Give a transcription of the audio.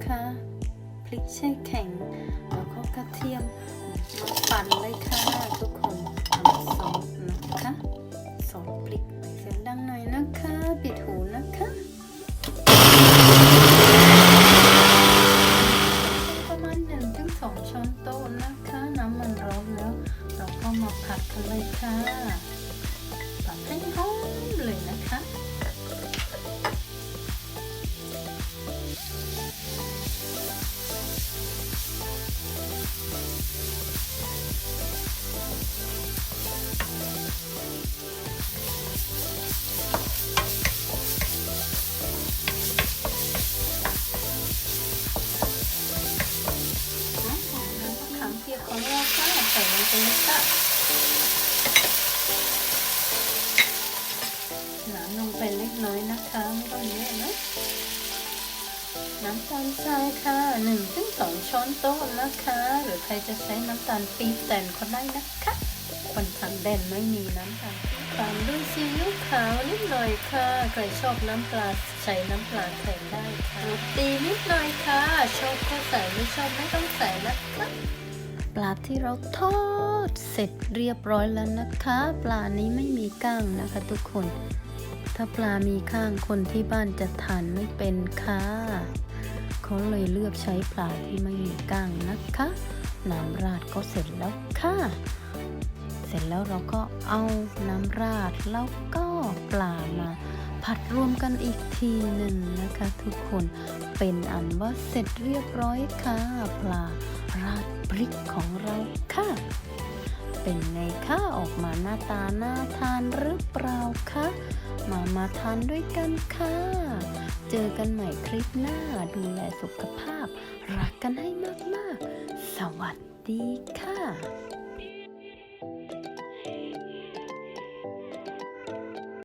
พริกแช่แข็ง แล้วก็กระเทียมมาปั่นเลยค่ะทุกคนเอาซอสนะคะซอสพริกเสียงดังหน่อยนะคะปิดหูนะคะประมาณหนึ่งถึงสองช้อนโต๊ะนะคะ น้ำมันร้อนแล้ว เราก็มาผัดกันเลยค่ะ ผัดให้หอม ขามเปียกของเราค่ะใส่ลงไปเลยค่ะน้ำลงไปเล็กน้อยนะคะไม่ต้องเยอะนะน้ำตาลทรายค่ะหนึ่งถึงสองช้อนโต๊ะนะคะ หรือใครจะใช้น้ำตาลปี๊บแต่นก็ได้นะคะ คนทางแดนไม่มีน้ำตาลปี๊บตามด้วยซีอิ๊วขาวนิดหน่อยค่ะ ใครชอบน้ำปลาใช้น้ำปลาแทนได้ค่ะรสดีนิดหน่อยค่ะ ชอบก็ใส่ไม่ชอบไม่ต้องใส่นะคะ ลาที่เราทอดเสร็จเรียบร้อยแล้วนะคะ ปลานี้ไม่มีก้างนะคะทุกคน ถ้าปลามีข้างคนที่บ้านจะทานไม่เป็นค่ะเขาเลยเลือกใช้ปลาที่ไม่มีก้างนะคะน้ำราดก็เสร็จแล้วค่ะ เสร็จแล้วเราก็เอาน้ำราดแล้วก็ปลามาผัดรวมกันอีกทีหนึ่งนะคะ ทุกคนเป็นอันว่าเสร็จเรียบร้อยค่ะ ปลาราด พริกของเราค่ะ เป็นไงคะออกมาหน้าตาน่าทานหรือเปล่าคะมามาทานด้วยกันค่ะ เจอกันใหม่คลิปหน้าดูแลสุขภาพ รักกันให้มากๆ สวัสดีค่ะ